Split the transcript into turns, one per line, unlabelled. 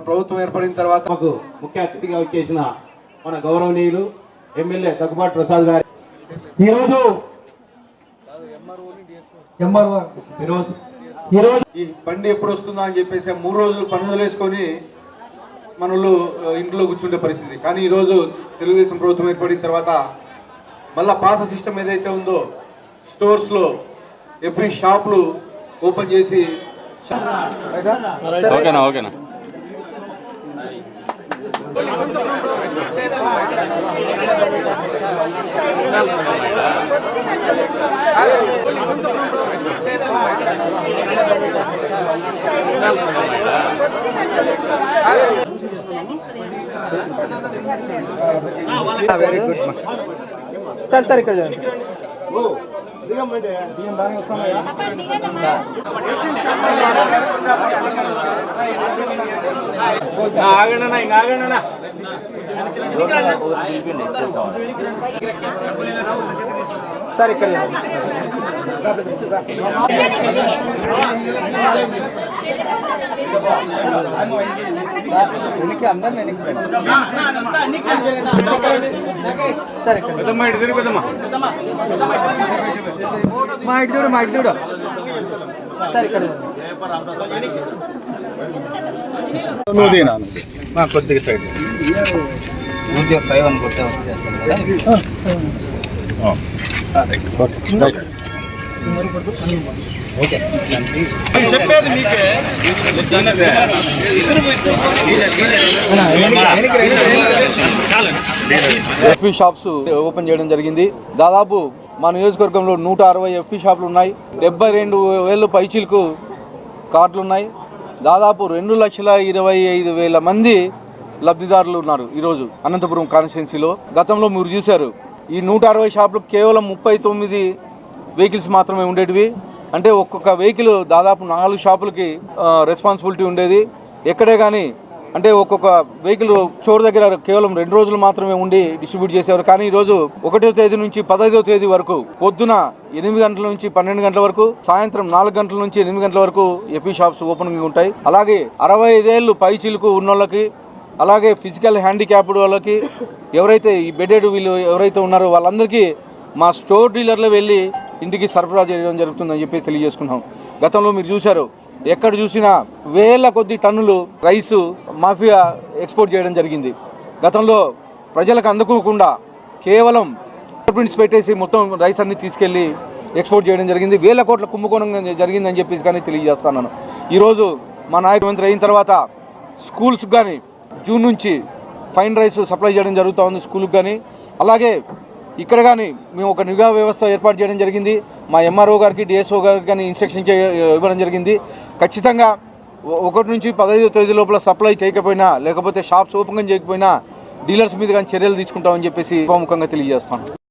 ప్రభుత్వం ఏర్పడిన తర్వాత మాకు ముఖ్య అతిథిగా వచ్చేసిన మన గౌరవనీయులు ఎమ్మెల్యే దగ్గుబాటి ప్రసాద్ గారు. ఈరోజు ఎంఆర్ఓ. ఈరోజు ఈరోజు ఈ బండి ఎప్పుడు వస్తుందా అని చెప్పేసి మూడు రోజులు పనులు వేసుకొని మనలు ఇంట్లో కూర్చుండే పరిస్థితి. కానీ ఈరోజు తెలుగుదేశం ప్రభుత్వం ఏర్పడిన తర్వాత మళ్ళా పాత సిస్టమ్ ఏదైతే ఉందో స్టోర్స్లో ఎవ్రీ షాపులు ఓపెన్ చేసి
ఓకేనా ఓకేనా?
వెరీ గుడ్ సార్ సార్ ఇక్కడ చూడండి
ఆగండి ఇంకా ఆగండి
సార్ ఇక్కడ చూడండి వెనక్కి అందరు వెనక్కి సార్ ఇక్కడ
పెద్దమ్మా ఇటు తిరిగి పెద్దమ్మా
మా ఇటు చూడు మా ఇటు చూడు సార్ ఇక్కడ చూడండి
మా కొద్దిగా సైడ్ ఊరికే ఫైవ్ అని కొట్టే వచ్చేస్తాను కదా
ఎఫ్పీ షాప్స్ ఓపెన్ చేయడం జరిగింది. దాదాపు మా నియోజకవర్గంలో నూట అరవై ఎఫ్పీ షాపులు ఉన్నాయి. డెబ్బై రెండు వేలు పైచీలకు కార్డులు ఉన్నాయి దాదాపు రెండు లక్షల ఇరవై ఐదు వేల మంది లబ్ధిదారులు ఉన్నారు ఈరోజు అనంతపురం కాన్స్టిట్యున్సీలో. గతంలో మీరు చూశారు ఈ నూట అరవై షాపులు కేవలం ముప్పై తొమ్మిది వెహికల్స్ మాత్రమే ఉండేటివి. అంటే ఒక్కొక్క వెహికల్ దాదాపు నాలుగు షాపులకి రెస్పాన్సిబిలిటీ ఉండేది. ఎక్కడే కానీ అంటే ఒక్కొక్క వెహికల్ చోరు దగ్గర కేవలం రెండు రోజులు మాత్రమే ఉండి డిస్ట్రిబ్యూట్ చేసేవారు. కానీ ఈ రోజు ఒకటో తేదీ నుంచి పదహైదో తేదీ వరకు పొద్దున ఎనిమిది గంటల నుంచి పన్నెండు గంటల వరకు సాయంత్రం నాలుగు గంటల నుంచి ఎనిమిది గంటల వరకు ఎపీ షాప్స్ ఓపెనింగ్ ఉంటాయి. అలాగే అరవై ఐదేళ్ళు పై చిలుకు ఉన్నోళ్ళకి అలాగే ఫిజికల్ హ్యాండిక్యాప్డ్ వాళ్ళకి ఎవరైతే ఈ బెడెడ్ వీళ్ళు ఎవరైతే ఉన్నారో వాళ్ళందరికీ మా స్టోర్ డీలర్లో వెళ్ళి ఇంటికి సరఫరా చేయడం జరుగుతుందని చెప్పి తెలియజేసుకున్నాం. గతంలో మీరు చూశారు ఎక్కడ చూసినా వేల కొద్ది టన్నులు రైసు మాఫియా ఎక్స్పోర్ట్ చేయడం జరిగింది. గతంలో ప్రజలకు అందుకోకుండా కేవలం ప్రింట్స్ పెట్టేసి మొత్తం రైస్ అన్ని తీసుకెళ్ళి ఎక్స్పోర్ట్ చేయడం జరిగింది. వేల కోట్ల కుంభకోణం జరిగిందని చెప్పేసి కానీ తెలియజేస్తున్నాను. ఈరోజు మా నాయక మంత్రి అయిన తర్వాత స్కూల్స్ కానీ జూన్ నుంచి ఫైన్ రైస్ సప్లై చేయడం జరుగుతూ ఉంది స్కూల్కి కానీ. అలాగే ఇక్కడ కానీ మేము ఒక నిఘా వ్యవస్థ ఏర్పాటు చేయడం జరిగింది. మా ఎంఆర్ఓ గారికి డిఎస్ఓ గారికి కానీ ఇన్స్ట్రక్షన్ చే ఇవ్వడం జరిగింది. ఖచ్చితంగా ఒకటి నుంచి పదహైదు తేదీ లోపల సప్లై చేయకపోయినా లేకపోతే షాప్స్ ఓపెన్ చేయకపోయినా డీలర్స్ మీద కానీ చర్యలు తీసుకుంటామని చెప్పేసి ఉపముఖంగా తెలియజేస్తాను